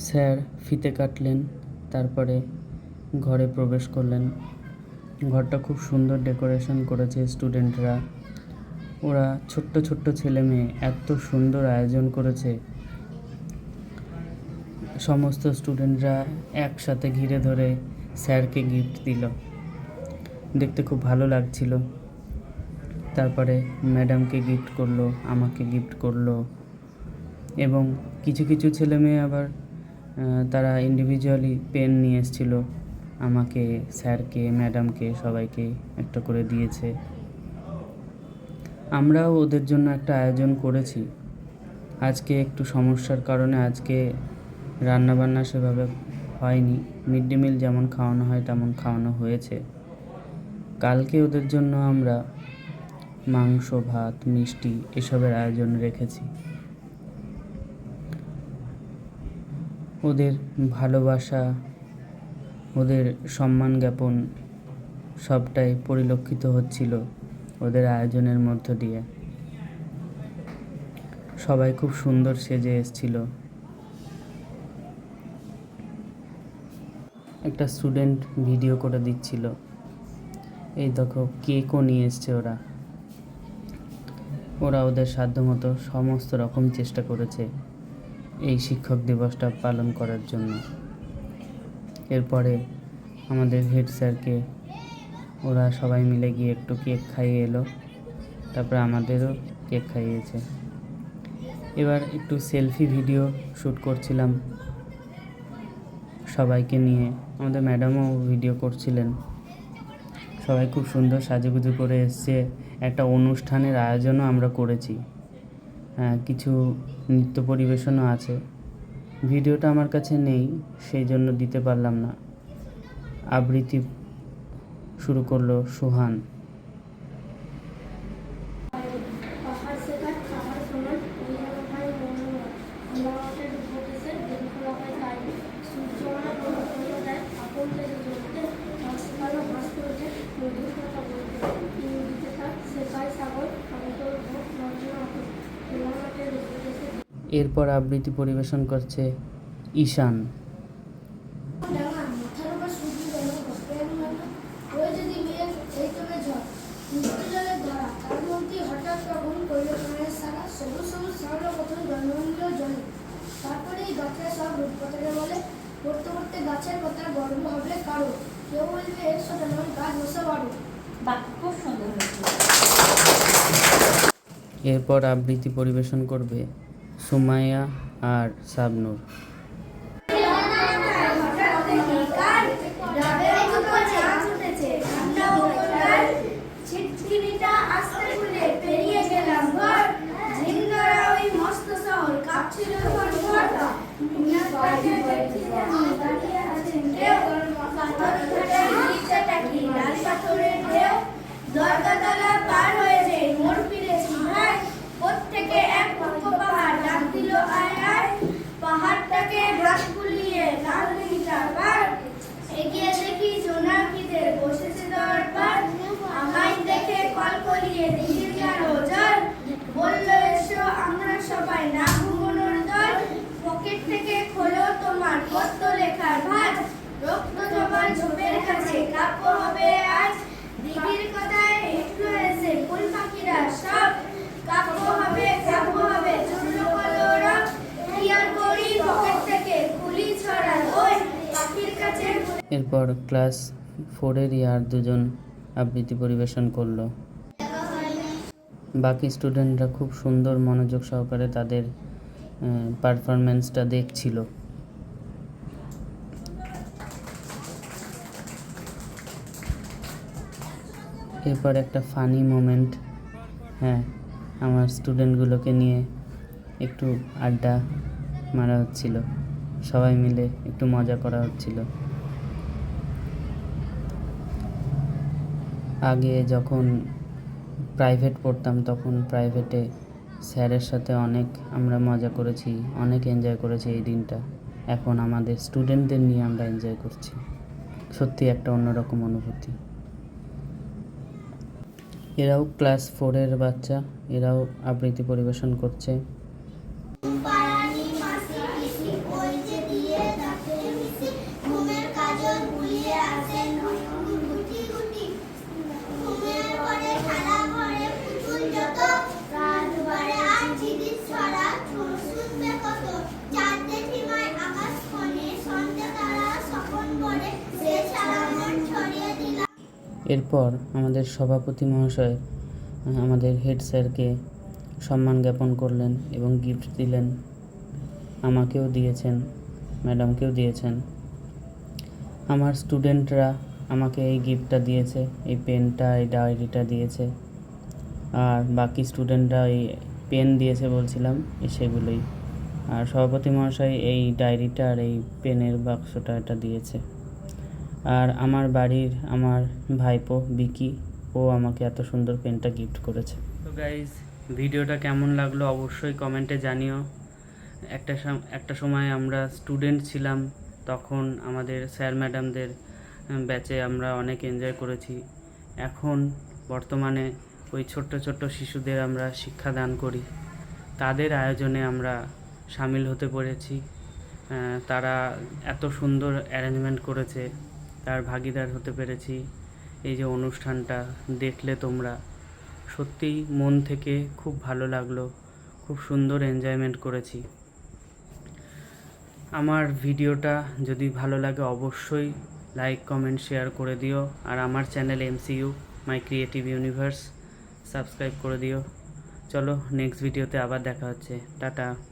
Sir, ফিতে কাটলেন, তারপরে ঘরে প্রবেশ করলেন। ঘরটা খুব সুন্দর ডেকোরেশন করেছে স্টুডেন্টরা। ওরা ছোট্ট ছোট্ট ছেলে মেয়ে এত সুন্দর আয়োজন করেছে। সমস্ত স্টুডেন্টরা একসাথে ঘিরে ধরে স্যারকে গিফট দিল। দেখতে খুব ভালো লাগছিল। তারপরে ম্যাডামকে গিফট করল, আমাকে গিফট করল। এবং কিছু কিছু ছেলে মেয়ে আবার তারা ইন্ডিভিজুয়ালি পেন নিয়ে এসেছিল। আমাকে, স্যারকে ম্যাডামকে সবাইকে একটা করে দিয়েছে। আমরাও ওদের জন্য একটা আয়োজন করেছি। আজকে একটু সমস্যার কারণে আজকে রান্নাবান্না সেভাবে হয়নি। মিড ডে মিল যেমন খাওয়ানো হয়, তেমন খাওয়ানো হয়েছে। কালকে ওদের জন্য আমরা মাংস, ভাত, মিষ্টি এসবের আয়োজন রেখেছি। ওদের ভালোবাসা, ওদের সম্মান জ্ঞাপন সবটাই পরিলক্ষিত হচ্ছিল ওদের আয়োজনের মধ্য দিয়ে। সবাই খুব সুন্দর সেজে এসেছিল। একটা স্টুডেন্ট ভিডিও করে দিচ্ছিল। এই দেখো, কেকও নিয়ে এসছে ওরা। ওরা ওদের সাধ্যমতো সমস্ত রকম চেষ্টা করেছে। এই শিক্ষক দিবসটা পালন করার জন্য। এরপরে আমাদের হেড স্যারকে ওরা সবাই মিলে গিয়ে একটু কেক খাইয়ে এলো। তারপরে আমাদেরও কেক খাইয়েছে। এবার একটু সেলফি ভিডিও শ্যুট করছিলাম। সবাইকে নিয়ে। আমাদের ম্যাডামও ভিডিও করছিলেন। সবাই খুব সুন্দর সাজুগুজু করে এসছে। একটা অনুষ্ঠানের আয়োজনও আমরা করেছি। কিছু নৃত্য পরিবেশনও আছে। ভিডিওটা আমার কাছে নেই, সেই জন্য দিতে পারলাম না। আবৃত্তি শুরু করল সুহান। এই আবৃত্তি পরিবেশন করছে বলে পড়তে পড়তে গাছের পাতার গর্ব হবে কারও কেউ বলবে এর সাথে নয় গাছ বসে পারো খুব সুন্দর এরপর আবৃত্তি পরিবেশন করবে সুমাইয়া আর সাবনুর তোমার লেখার রক্ত জমার ঝোপের কাছে হবে আজ। কথায় একটু এসে ফুল পাখিরা সব। হবে হবে কি আর করি পকেট থেকে খুলি ছড়া পাখির কাছে এরপর ক্লাস ফোরেরই ইয়ার দুজন আবৃত্তি পরিবেশন করল। বাকি স্টুডেন্টরা খুব সুন্দর মনোযোগ সহকারে তাদের পারফরমেন্সটা দেখছিল। এরপর একটা ফানি মোমেন্ট হ্যাঁ আমার স্টুডেন্টগুলোকে নিয়ে একটু আড্ডা মারা হচ্ছিল। সবাই মিলে একটু মজা করা হচ্ছিল। আগে যখন প্রাইভেট পড়তাম, তখন প্রাইভেটে স্যারের সাথে অনেক আমরা মজা করেছি, অনেক এনজয় করেছি এই দিনটা। এখন আমাদের স্টুডেন্টদের নিয়ে আমরা এনজয় করছি। সত্যি একটা অন্যরকম অনুভূতি। এরাও ক্লাস ফোরের বাচ্চা এরাও আবৃত্তি পরিবেশন করছে। এরপর আমাদের সভাপতি মহাশয়, আমাদের হেড স্যারকে সম্মান জ্ঞাপন করলেন এবং গিফট দিলেন। আমাকেও দিয়েছেন ম্যাডামকেও দিয়েছেন। আমার স্টুডেন্টরা আমাকে এই গিফটটা দিয়েছে, এই পেনটা এই ডায়েরিটা দিয়েছে। আর বাকি স্টুডেন্টরা এই পেন দিয়েছে বলছিলাম সেগুলোই। আর সভাপতি মহাশয় এই ডায়েরিটা আর এই পেনের বাক্সটা এটা দিয়েছে। আর আমার বাড়ির আমার ভাইপো, বিকি, ও আমাকে এত সুন্দর পেনটা গিফট করেছে। তো গাইজ ভিডিওটা কেমন লাগল অবশ্যই কমেন্টে জানিও। একটা একটা সময় আমরা স্টুডেন্ট ছিলাম, তখন আমাদের স্যার ম্যাডামদের ব্যাচে আমরা অনেক এনজয় করেছি। এখন বর্তমানে ওই ছোট্ট ছোট্ট শিশুদের আমরা শিক্ষাদান করি। তাদের আয়োজনে আমরা সামিল হতে পেরেছি। তারা এত সুন্দর অ্যারেঞ্জমেন্ট করেছে। তার ভাগিদার হতে পেরেছি। এই যে অনুষ্ঠানটা দেখলে তোমরা। সত্যিই মন থেকে খুব ভালো লাগল, খুব সুন্দর এনজয়মেন্ট করেছি। আমার ভিডিওটা যদি ভালো লাগে অবশ্যই লাইক কমেন্ট শেয়ার করে দিও। আর আমার channel MCU my creative universe subscribe করে দিও। চলো নেক্সট ভিডিওতে আবার দেখা হচ্ছে। টাটা।